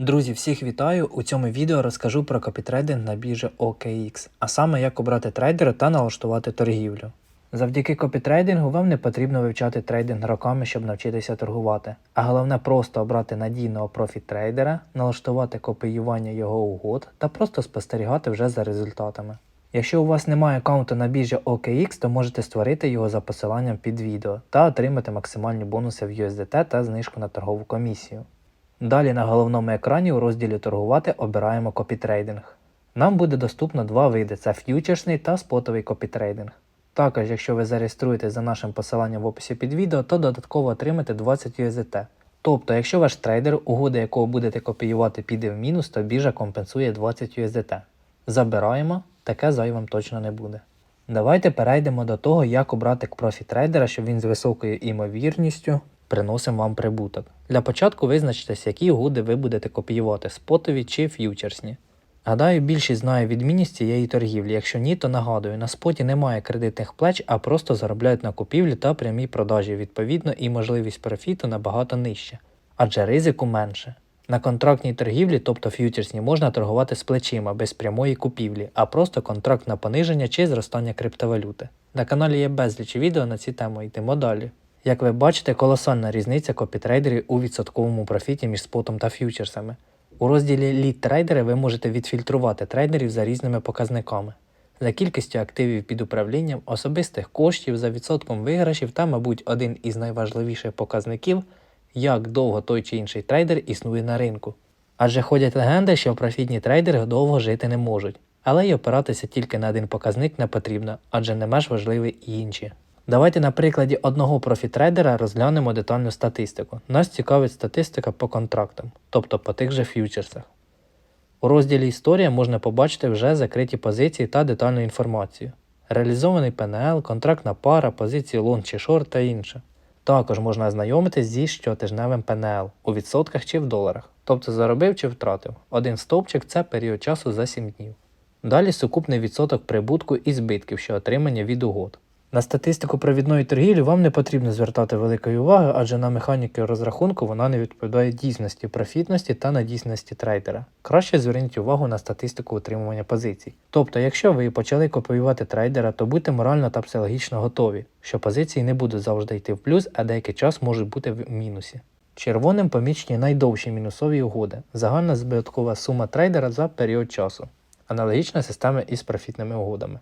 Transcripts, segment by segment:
Друзі, всіх вітаю! У цьому відео розкажу про копітрейдинг на біржі OKX, а саме як обрати трейдера та налаштувати торгівлю. Завдяки копітрейдингу вам не потрібно вивчати трейдинг роками, щоб навчитися торгувати. А головне просто обрати надійного профіт-трейдера, налаштувати копіювання його угод та просто спостерігати вже за результатами. Якщо у вас немає аккаунту на біржі OKX, то можете створити його за посиланням під відео та отримати максимальні бонуси в USDT та знижку на торгову комісію. Далі на головному екрані у розділі торгувати обираємо копітрейдинг. Нам буде доступно два види: це ф'ючерсний та спотовий копітрейдинг. Також, якщо ви зареєструєтесь за нашим посиланням в описі під відео, то додатково отримаєте 20 USDT. Тобто, якщо ваш трейдер, угода якого будете копіювати, піде в мінус, то біржа компенсує 20 USDT. Забираємо, таке зайвим точно не буде. Давайте перейдемо до того, як обрати профі-трейдера, щоб він з високою імовірністю приносив вам прибуток. Для початку визначтесь, які угоди ви будете копіювати спотові чи ф'ючерсні. Гадаю, більшість знає відмінність цієї торгівлі. Якщо ні, то нагадую, на споті немає кредитних плеч, а просто заробляють на купівлі та прямій продажі. Відповідно, і можливість профіту набагато нижча, адже ризику менше. На контрактній торгівлі, тобто ф'ючерсні, можна торгувати з плечима без прямої купівлі, а просто контракт на пониження чи зростання криптовалюти. На каналі є безліч відео на ці теми, йдемо далі. Як ви бачите, колосальна різниця копітрейдерів у відсотковому профіті між спотом та ф'ючерсами. У розділі лід трейдери ви можете відфільтрувати трейдерів за різними показниками, за кількістю активів під управлінням, особистих коштів, за відсотком виграшів та, мабуть, один із найважливіших показників, як довго той чи інший трейдер існує на ринку. Адже ходять легенди, що профітні трейдери довго жити не можуть, але й опиратися тільки на один показник не потрібно, адже не менш важливі і інші. Давайте на прикладі одного профітрейдера розглянемо детальну статистику. Нас цікавить статистика по контрактам, тобто по тих же ф'ючерсах. У розділі Історія можна побачити вже закриті позиції та детальну інформацію. Реалізований ПНЛ, контрактна пара, позиції лонг чи шорт та інше. Також можна ознайомитись зі щотижневим ПНЛ у відсотках чи в доларах, тобто заробив чи втратив. Один стовпчик це період часу за 7 днів. Далі сукупний відсоток прибутку і збитків, що отримання від угод. На статистику провідної торгівлі вам не потрібно звертати великої уваги, адже на механіки розрахунку вона не відповідає дійсності, профітності та надійсності трейдера. Краще зверніть увагу на статистику утримування позицій. Тобто, якщо ви почали копіювати трейдера, то будьте морально та психологічно готові, що позиції не будуть завжди йти в плюс, а деякий час можуть бути в мінусі. Червоним помічені найдовші мінусові угоди, загальна збиткова сума трейдера за період часу, аналогічна система із профітними угодами.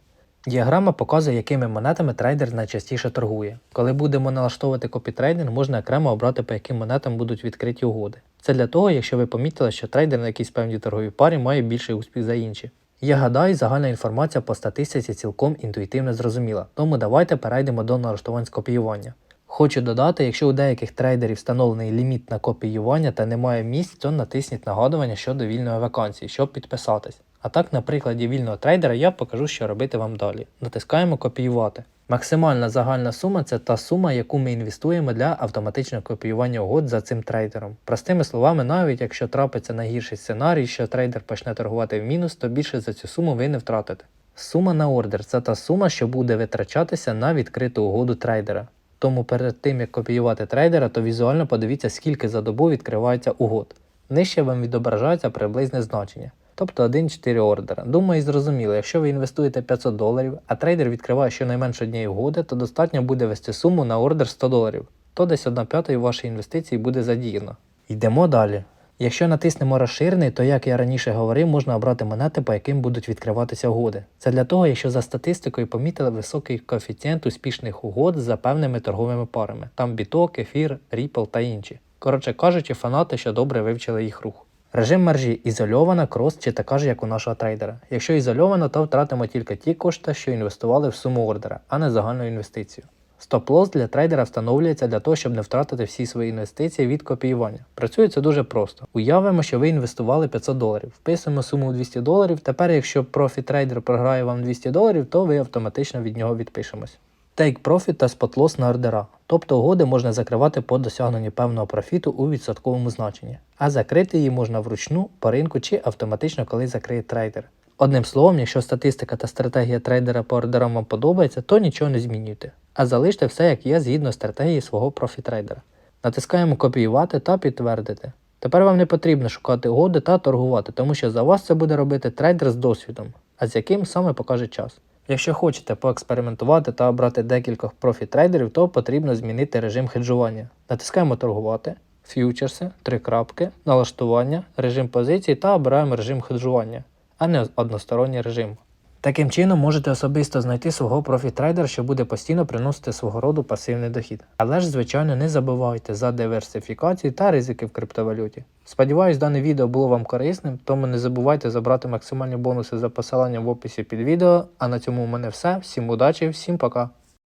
Діаграма показує, якими монетами трейдер найчастіше торгує. Коли будемо налаштовувати копітрейдинг, можна окремо обрати, по яким монетам будуть відкриті угоди. Це для того, якщо ви помітили, що трейдер на якійсь певній торговій парі має більший успіх за інші. Я гадаю, загальна інформація по статистиці цілком інтуїтивно зрозуміла, тому давайте перейдемо до налаштувань з копіювання. Хочу додати, якщо у деяких трейдерів встановлений ліміт на копіювання та немає місць, то натисніть нагадування щодо вільної вакансії, щоб підписатись. А так, на прикладі вільного трейдера я покажу, що робити вам далі. Натискаємо копіювати. Максимальна загальна сума це та сума, яку ми інвестуємо для автоматичного копіювання угод за цим трейдером. Простими словами, навіть якщо трапиться найгірший сценарій, що трейдер почне торгувати в мінус, то більше за цю суму ви не втратите. Сума на ордер це та сума, що буде витрачатися на відкриту угоду трейдера. Тому перед тим як копіювати трейдера, то візуально подивіться, скільки за добу відкривається угод. Нижче вам відображається приблизне значення тобто 1-4 ордера. Думаю, зрозуміло, якщо ви інвестуєте 500 доларів, а трейдер відкриває щонайменше однієї угоди, то достатньо буде вести суму на ордер 100 доларів, то десь 1 п'ятої вашої інвестиції буде задіяно. Йдемо далі. Якщо натиснемо розширений, то як я раніше говорив, можна обрати монети, по яким будуть відкриватися угоди. Це для того, якщо за статистикою помітили високий коефіцієнт успішних угод за певними торговими парами, там біток, ефір, Ripple та інші. Коротше кажучи, фанати, що добре вивчили їх рух. Режим мережі ізольована, крос чи така ж, як у нашого трейдера. Якщо ізольовано, то втратимо тільки ті кошти, що інвестували в суму ордера, а не загальну інвестицію. Стоп-лосс для трейдера встановлюється для того, щоб не втратити всі свої інвестиції від копіювання. Працює це дуже просто. Уявимо, що ви інвестували 500 доларів, вписуємо суму 200 доларів. Тепер, якщо профі-трейдер програє вам 200 доларів, то ви автоматично від нього відпишемось. Take Profit та Spot Loss на ордера. Тобто угоди можна закривати по досягненню певного профіту у відсотковому значенні, а закрити її можна вручну, по ринку чи автоматично, коли закриє трейдер. Одним словом, якщо статистика та стратегія трейдера по ордерам вам подобається, то нічого не змінюйте, а залиште все як є згідно стратегії свого профітрейдера. Натискаємо Копіювати та підтвердити. Тепер вам не потрібно шукати угоди та торгувати, тому що за вас це буде робити трейдер з досвідом, а з яким саме покаже час. Якщо хочете поекспериментувати та обрати декількох профі-трейдерів, то потрібно змінити режим хеджування. Натискаємо торгувати, ф'ючерси, три крапки, налаштування, режим позицій та обираємо режим хеджування, а не односторонній режим. Таким чином можете особисто знайти свого профі-трейдера, що буде постійно приносити свого роду пасивний дохід. Але ж, звичайно, не забувайте за диверсифікацію та ризики в криптовалюті. Сподіваюсь, дане відео було вам корисним, тому не забувайте забрати максимальні бонуси за посиланням в описі під відео. А на цьому у мене все. Всім удачі, всім пока!